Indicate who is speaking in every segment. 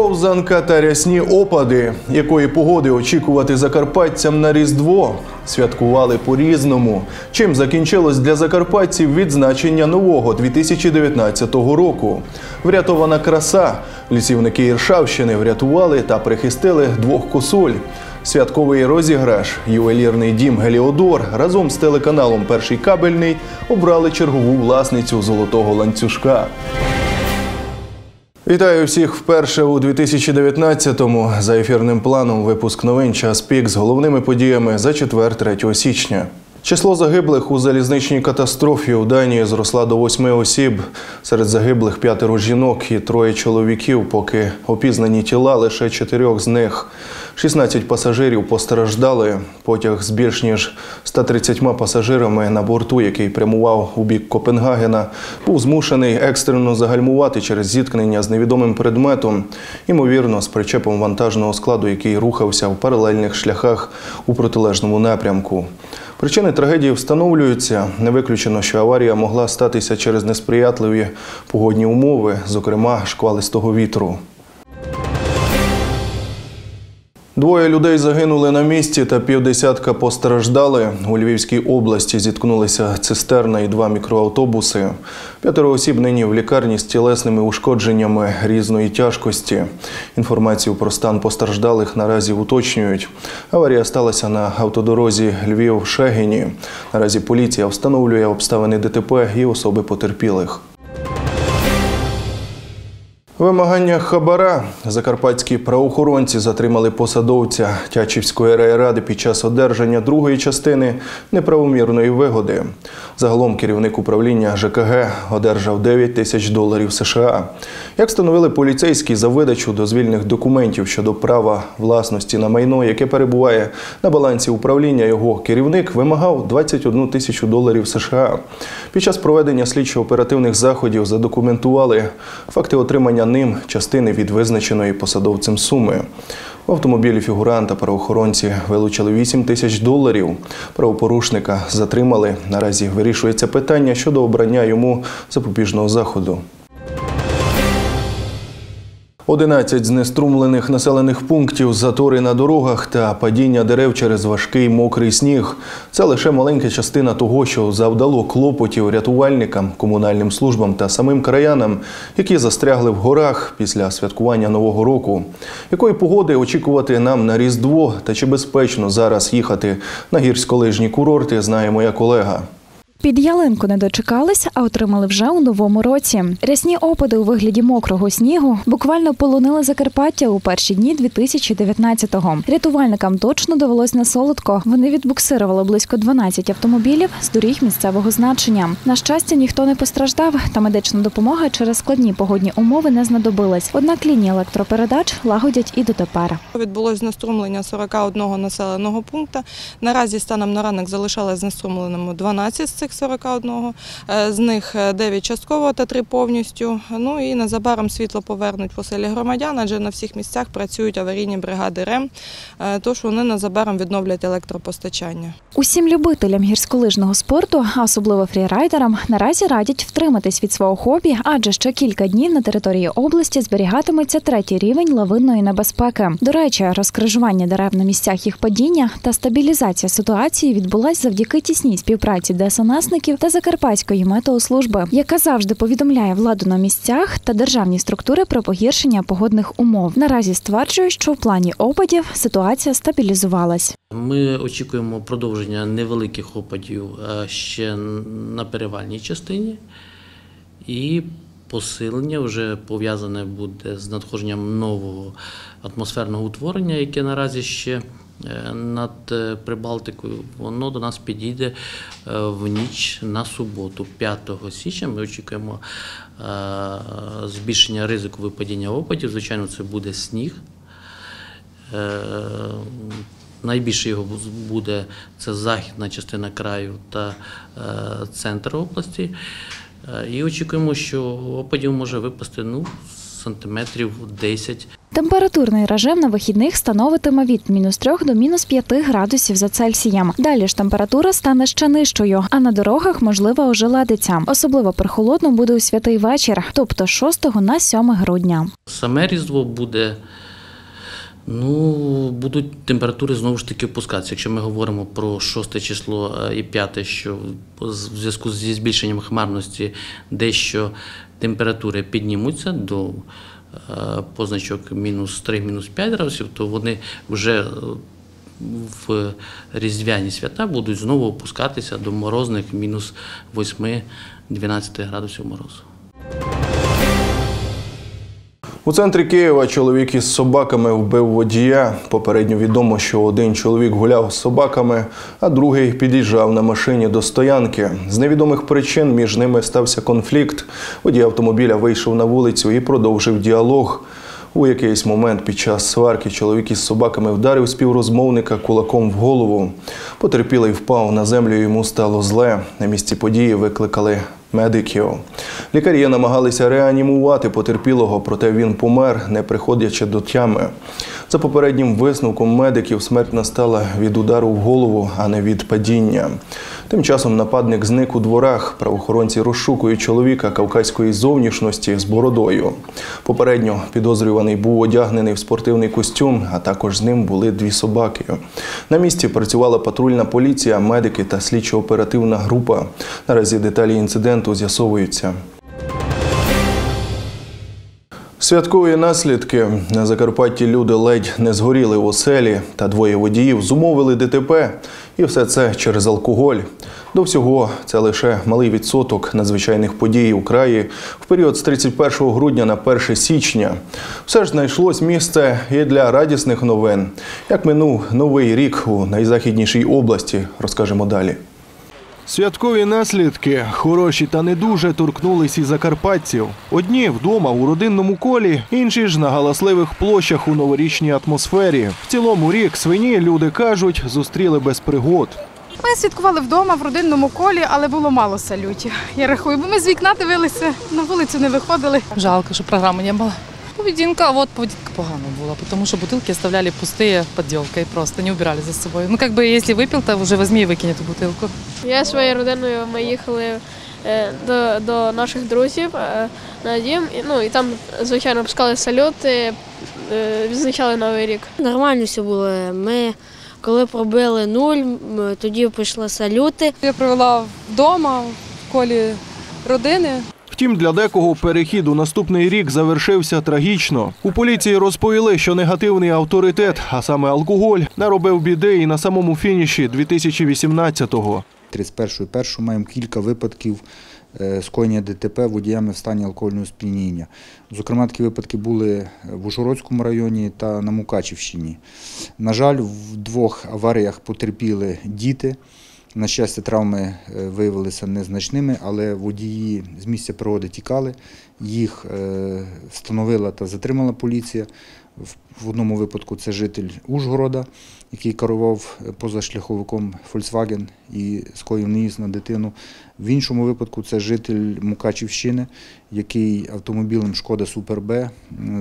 Speaker 1: Ковзанка та рясні опади, якої погоди очікувати закарпатцям на Різдво, святкували по-різному. Чим закінчилось для закарпатців відзначення нового 2019 року. Врятована краса. Лісівники Іршавщини врятували та прихистили двох косуль. Святковий розіграш, ювелірний дім Геліодор разом з телеканалом Перший кабельний обрали чергову власницю золотого ланцюжка. Вітаю всіх вперше у 2019-му. За ефірним планом випуск новин час пік з головними подіями за четвер 3 січня. Число загиблих у залізничній катастрофі у Данії зросла до восьми осіб. Серед загиблих п'ятеро жінок і троє чоловіків, поки опізнані тіла лише чотирьох з них. 16 пасажирів постраждали. Потяг з більш ніж 130 пасажирами на борту, який прямував у бік Копенгагена, був змушений екстрено загальмувати через зіткнення з невідомим предметом, ймовірно, з причепом вантажного складу, який рухався в паралельних шляхах у протилежному напрямку. Причини трагедії встановлюються. Не виключено, що аварія могла статися через несприятливі погодні умови, зокрема шквалистого вітру. Двоє людей загинули на місці та півдесятка постраждали. У Львівській області зіткнулися цистерна і два мікроавтобуси. П'ятеро осіб нині в лікарні з тілесними ушкодженнями різної тяжкості. Інформацію про стан постраждалих наразі уточнюють. Аварія сталася на автодорозі Львів-Шегині. Наразі поліція встановлює обставини ДТП і особи потерпілих. Вимагання хабара закарпатські правоохоронці затримали посадовця Тячівської райради під час одержання другої частини неправомірної вигоди. Загалом керівник управління ЖКГ одержав 9 тисяч доларів США. Як встановили поліцейські за видачу дозвільних документів щодо права власності на майно, яке перебуває на балансі управління, його керівник вимагав 21 тисячу доларів США. Під час проведення слідчо-оперативних заходів задокументували факти отримання ним частини від визначеної посадовцем суми. В автомобілі фігуранта правоохоронці вилучили 8 тисяч доларів. Правопорушника затримали. Наразі вирішується питання щодо обрання йому запобіжного заходу. 11 знеструмлених населених пунктів, затори на дорогах та падіння дерев через важкий мокрий сніг. Це лише маленька частина того, що завдало клопотів рятувальникам, комунальним службам та самим краянам, які застрягли в горах після святкування нового року. Якої погоди очікувати нам на Різдво та чи безпечно зараз їхати на гірськолижні курорти, знає моя колега.
Speaker 2: Під ялинку не дочекалися, а отримали вже у новому році. Рясні опади у вигляді мокрого снігу буквально полонили Закарпаття у перші дні 2019-го. Рятувальникам точно довелось на солодко. Вони відбуксирували близько 12 автомобілів з доріг місцевого значення. На щастя, ніхто не постраждав, та медична допомога через складні погодні умови не знадобилась. Однак лінії електропередач лагодять і дотепер.
Speaker 3: Відбулось знеструмлення 41 населеного пункту. Наразі станом на ранок залишалось знеструмленими 12 з цих 41, Е, з них 9 частково та 3 повністю. Ну і незабаром світло повернуть по селі громадян, адже на всіх місцях працюють аварійні бригади РЕМ, е, тож вони незабаром відновлять електропостачання.
Speaker 2: Усім любителям гірськолижного спорту, а особливо фрірайдерам, наразі радять втриматись від свого хобі, адже ще кілька днів на території області зберігатиметься третій рівень лавинної небезпеки. До речі, розкрижування дерев на місцях їх падіння та стабілізація ситуації відбулась завдяки тісній співпраці ДСНСників та Закарпатської метеослужби, яка завжди повідомляє владу на місцях та державні структури про погіршення погодних умов. Наразі стверджує, що в плані опадів ситуація стабілізувалась.
Speaker 4: Ми очікуємо продовження невеликих опадів е, ще на перевальній частині і посилення вже пов'язане буде з надходженням нового атмосферного утворення, яке наразі ще над е, Прибалтикою. Воно до нас підійде е, в ніч на суботу, 5 січня. Ми очікуємо е, збільшення ризику випадіння опадів. Звичайно, це буде сніг. Е, Найбільше його буде це західна частина краю та е, центр області. Е, І очікуємо, що опадів може випасти ну, сантиметрів 10.
Speaker 2: Температурний режим на вихідних становитиме від мінус 3 до мінус 5 градусів за Цельсієм. Далі ж температура стане ще нижчою, а на дорогах можлива ожеледиця. Особливо прохолодно буде у святий вечір, тобто 6 на 7 грудня.
Speaker 4: Саме Різдво буде. Ну, будуть температури знову ж таки опускатися. Якщо ми говоримо про 6 число е, і 5, що в зв'язку зі збільшенням хмарності дещо температури піднімуться до позначок мінус 3, мінус 5 градусів, то вони вже е, в різдвяні свята будуть знову опускатися до морозних мінус 8-12 градусів морозу.
Speaker 1: У центрі Києва чоловік із собаками вбив водія. Попередньо відомо, що один чоловік гуляв з собаками, а другий під'їжджав на машині до стоянки. З невідомих причин між ними стався конфлікт. Водій автомобіля вийшов на вулицю і продовжив діалог. У якийсь момент під час сварки чоловік із собаками вдарив співрозмовника кулаком в голову. Потерпілий впав на землю, йому стало зле. На місці події викликали медиків. Лікарі намагалися реанімувати потерпілого, проте він помер, не приходячи до тями. За попереднім висновком медиків смерть настала від удару в голову, а не від падіння. Тим часом нападник зник у дворах. Правоохоронці розшукують чоловіка кавказької зовнішності з бородою. Попередньо підозрюваний був одягнений в спортивний костюм, а також з ним були дві собаки. На місці працювала патрульна поліція, медики та слідчо-оперативна група. Наразі деталі інциденту з'ясовуються. Святкові наслідки на Закарпатті люди ледь не згоріли в оселі, та двоє водіїв зумовили ДТП, і все це через алкоголь. До всього це лише малий відсоток надзвичайних подій у краї в період з 31 грудня на 1 січня. Все ж знайшлось місце і для радісних новин. Як минув новий рік у найзахіднішій області, розкажемо далі. Святкові наслідки, хороші та не дуже торкнулись і закарпатців. Одні вдома у родинному колі, інші ж на галасливих площах у новорічній атмосфері. В цілому рік свині люди кажуть, зустріли без пригод.
Speaker 5: Ми святкували вдома в родинному колі, але було мало салютів. Я рахую, бо ми з вікна дивилися, на вулицю не виходили.
Speaker 6: Жалко, що програми не було. Поведінка, вот поведінка погана була, тому що бутилки оставляли пустые подделкой, просто не убирали за собою. Ну, как бы, если выпил, то вже возьми і викинь эту бутилку.
Speaker 7: Я зі своєю родиною ми їхали е, до, до наших друзів е, на дім. І, ну, і там, звичайно, пускали салюти, е, відзначали Новий рік.
Speaker 8: Нормально все було. Ми коли пробили нуль, м, тоді пішли салюти.
Speaker 9: Я провела вдома в колі родини.
Speaker 1: Втім, для декого перехід у наступний рік завершився трагічно. У поліції розповіли, що негативний авторитет, а саме алкоголь, наробив біди і на самому фініші 2018-го.
Speaker 10: 31 першу маємо кілька випадків е, скоєння ДТП водіями в стані алкогольного сп'яніння. Зокрема, такі випадки були в Ужгородському районі та на Мукачівщині. На жаль, в двох аваріях потерпіли діти. На щастя, травми е, виявилися незначними, але водії з місця пригоди тікали. Їх е, встановила та затримала поліція. В- одному випадку це житель Ужгорода, який керував позашляховиком Volkswagen і скоїв наїзд на дитину. В іншому випадку це житель Мукачівщини, який автомобілем Шкода Супер Б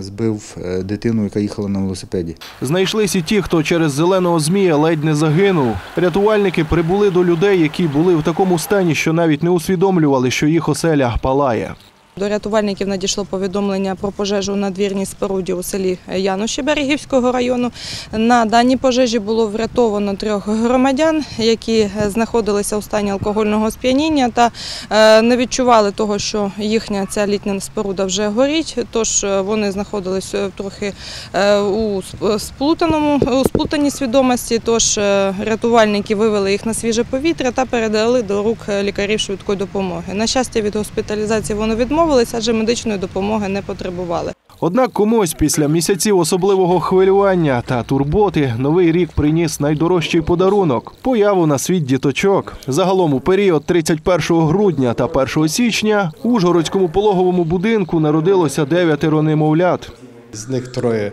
Speaker 10: збив е, дитину, яка їхала на велосипеді.
Speaker 1: Знайшлись і ті, хто через зеленого змія ледь не загинув. Рятувальники прибули до людей, які були в такому стані, що навіть не усвідомлювали, що їх оселя палає.
Speaker 3: До рятувальників надійшло повідомлення про пожежу у надвірній споруді у селі Януші Берегівського району. На даній пожежі було врятовано трьох громадян, які знаходилися у стані алкогольного сп'яніння та е, не відчували того, що їхня ця літня споруда вже горить. Тож е, вони знаходилися трохи е, у сплутаному у сплутаній свідомості. Тож рятувальники вивели їх на свіже повітря та передали до рук лікарів швидкої допомоги. На щастя, від госпіталізації вони відмовилися, адже медичної допомоги не потребували.
Speaker 1: Однак комусь після місяців особливого хвилювання та турботи новий рік приніс найдорожчий подарунок появу на світ діточок. Загалом у період 31 грудня та 1 січня у Ужгородському пологовому будинку народилося дев'ятеро немовлят.
Speaker 11: З них троє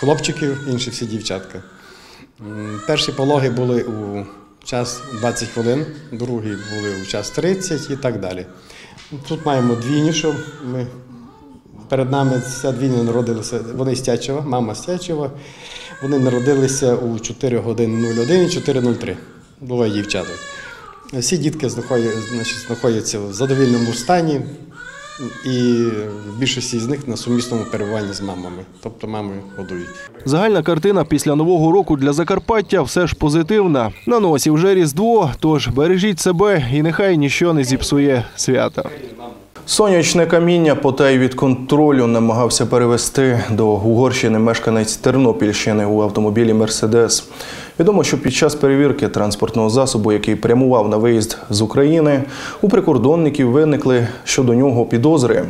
Speaker 11: хлопчиків, інші всі дівчатка. Перші пологи були у час 20 хвилин, другі були у час 30 і так далі. Тут маємо двійню, що ми перед нами ця двійня народилися. Вони з Тячева, мама з Тячева. Вони народилися у 4 години 01 і 4.03. Двоє дівчаток. Всі дітки знаходяться в задовільному стані, і більшості з них на сумісному перебуванні з мамами, тобто мами годують.
Speaker 1: Загальна картина після нового року для Закарпаття все ж позитивна. На носі вже різдво, тож бережіть себе і нехай ніщо не зіпсує свята. Сонячне каміння потай від контролю намагався перевести до Угорщини мешканець Тернопільщини у автомобілі Мерседес. Відомо, що під час перевірки транспортного засобу, який прямував на виїзд з України, у прикордонників виникли щодо нього підозри.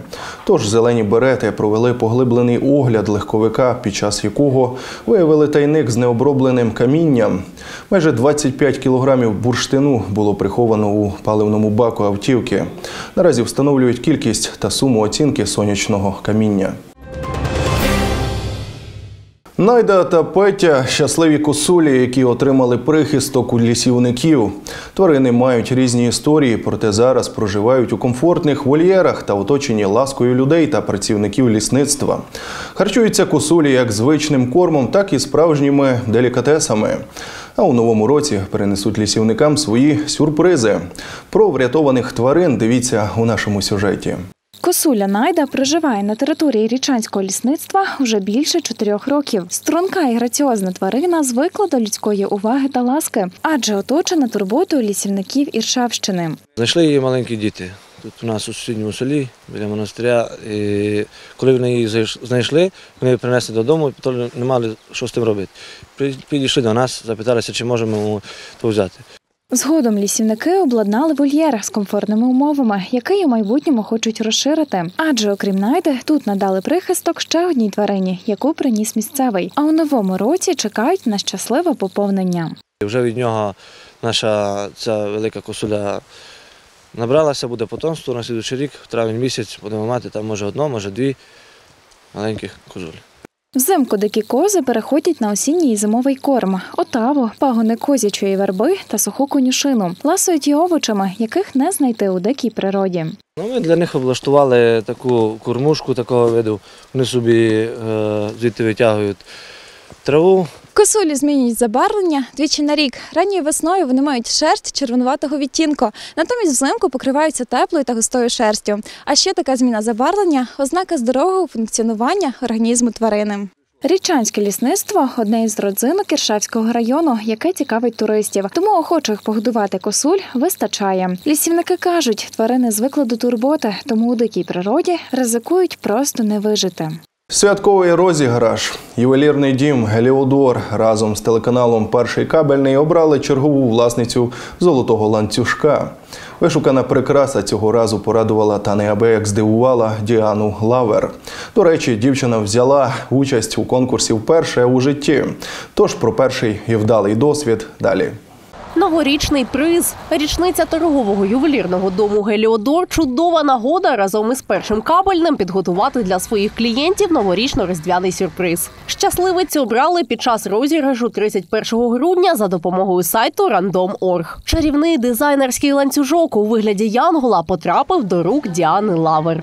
Speaker 1: Тож зелені берети провели поглиблений огляд легковика, під час якого виявили тайник з необробленим камінням. Майже 25 кілограмів бурштину було приховано у паливному баку автівки. Наразі встановлюють кількість та суму оцінки сонячного каміння. Найда та Петя щасливі косулі, які отримали прихисток у лісівників. Тварини мають різні історії, проте зараз проживають у комфортних вольєрах та оточені ласкою людей та працівників лісництва. Харчуються косулі як звичним кормом, так і справжніми делікатесами. А у новому році перенесуть лісівникам свої сюрпризи. Про врятованих тварин дивіться у нашому сюжеті.
Speaker 2: Косуля Найда проживає на території річанського лісництва вже більше чотирьох років. Струнка і граціозна тварина звикла до людської уваги та ласки, адже оточена турботою лісівників Іршавщини.
Speaker 12: Знайшли її маленькі діти. Тут у нас у сусідньому селі біля монастиря. І коли вони її знайшли, вони її принесли додому, потім не мали що з тим робити. Підійшли до нас, запиталися, чи можемо то взяти.
Speaker 2: Згодом лісівники обладнали вольєр з комфортними умовами, який у майбутньому хочуть розширити. Адже окрім найди, тут надали прихисток ще одній тварині, яку приніс місцевий. А у новому році чекають на щасливе поповнення.
Speaker 12: Вже від нього наша ця велика косуля набралася, буде потомство на слідуючий рік, в травень місяць будемо мати там може одно, може дві маленьких козулі.
Speaker 2: Взимку дикі кози переходять на осінній і зимовий корм, отаву, пагони козячої верби та суху конюшину, ласують і овочами, яких не знайти у дикій природі.
Speaker 12: Ну, ми для них облаштували таку кормушку такого виду. Вони собі е, звідти витягують траву,
Speaker 13: Косулі змінюють забарвлення двічі на рік. Ранньою весною вони мають шерсть червонуватого відтінку, натомість взимку покриваються теплою та густою шерстю. А ще така зміна забарвлення ознака здорового функціонування організму тварини.
Speaker 2: Річанське лісництво одне із родзинок Іршавського району, яке цікавить туристів. Тому охочих погодувати косуль вистачає. Лісівники кажуть, тварини звикли до турботи, тому у дикій природі ризикують просто не вижити.
Speaker 1: Святковий розіграш. Ювелірний дім Геліодор разом з телеканалом Перший кабельний обрали чергову власницю золотого ланцюжка. Вишукана прикраса цього разу порадувала та неабияк здивувала Діану Лавер. До речі, дівчина взяла участь у конкурсі вперше у житті. Тож про перший і вдалий досвід далі.
Speaker 14: Новорічний приз, річниця торгового ювелірного дому Геліодор. Чудова нагода разом із першим кабельним підготувати для своїх клієнтів новорічно-різдвяний сюрприз. Щасливиці обрали під час розіграшу 31 грудня за допомогою сайту Random.org. Чарівний дизайнерський ланцюжок у вигляді Янгола потрапив до рук Діани Лавер.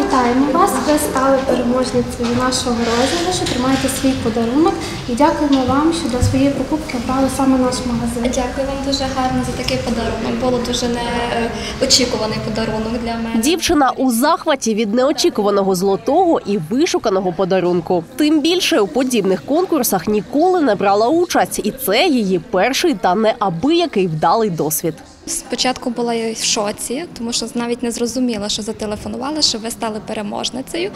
Speaker 15: Вітаємо вас! Ви стали переможницею нашого розіграшу. Тримайте свій подарунок і дякуємо вам, що для своєї покупки обрали саме наш магазин.
Speaker 16: Дякую вам дуже гарно за такий подарунок. Було дуже неочікуваний подарунок для мене.
Speaker 14: Дівчина у захваті від неочікуваного золотого і вишуканого подарунку. Тим більше у подібних конкурсах ніколи не брала участь, і це її перший та неабиякий вдалий досвід.
Speaker 16: Спочатку була я в шоці, тому що навіть не зрозуміла, що зателефонували, що ви стали переможницею.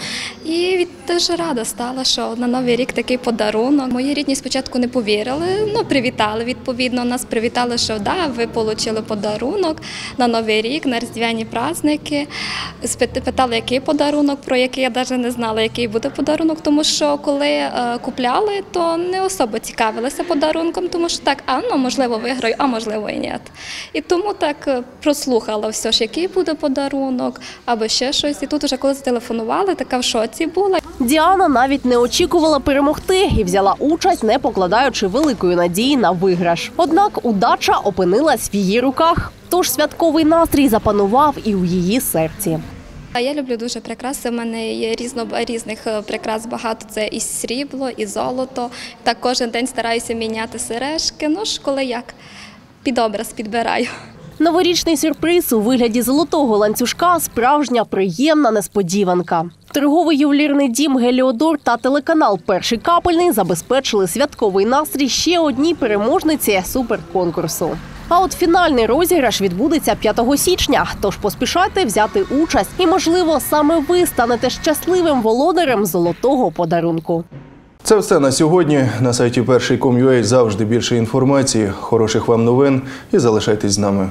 Speaker 16: І дуже рада стала, що на новий рік такий подарунок. Мої рідні спочатку не повірили, ну привітали відповідно. Нас привітали, що да, ви отримали подарунок на новий рік, на різдвяні праздники. Питали, який подарунок, про який я навіть не знала, який буде подарунок, тому що коли е, купляли, то не особо цікавилися подарунком, тому що так, а ну можливо виграю, а можливо і ні. І тому так е, прослухала все ж, який буде подарунок, або ще щось. І тут уже коли зателефонували, така в шоці була.
Speaker 14: Діана навіть не очікувала перемогти і взяла участь, не покладаючи великої надії на виграш. Однак удача опинилась в її руках. Тож святковий настрій запанував і у її серці.
Speaker 16: А я люблю дуже прикраси. У мене є різно, різних е, прикрас багато. Це і срібло, і золото. Так кожен день стараюся міняти сережки. Ну ж, коли як під образ підбираю.
Speaker 14: Новорічний сюрприз у вигляді золотого ланцюжка справжня приємна несподіванка. Торговий ювелірний дім Геліодор та телеканал Перший капельний забезпечили святковий настрій ще одній переможниці суперконкурсу. А от фінальний розіграш відбудеться 5 січня. Тож поспішайте взяти участь, і можливо саме ви станете щасливим володарем золотого подарунку.
Speaker 1: Це все на сьогодні. На сайті перший.com.ua завжди більше інформації. Хороших вам новин і залишайтесь з нами.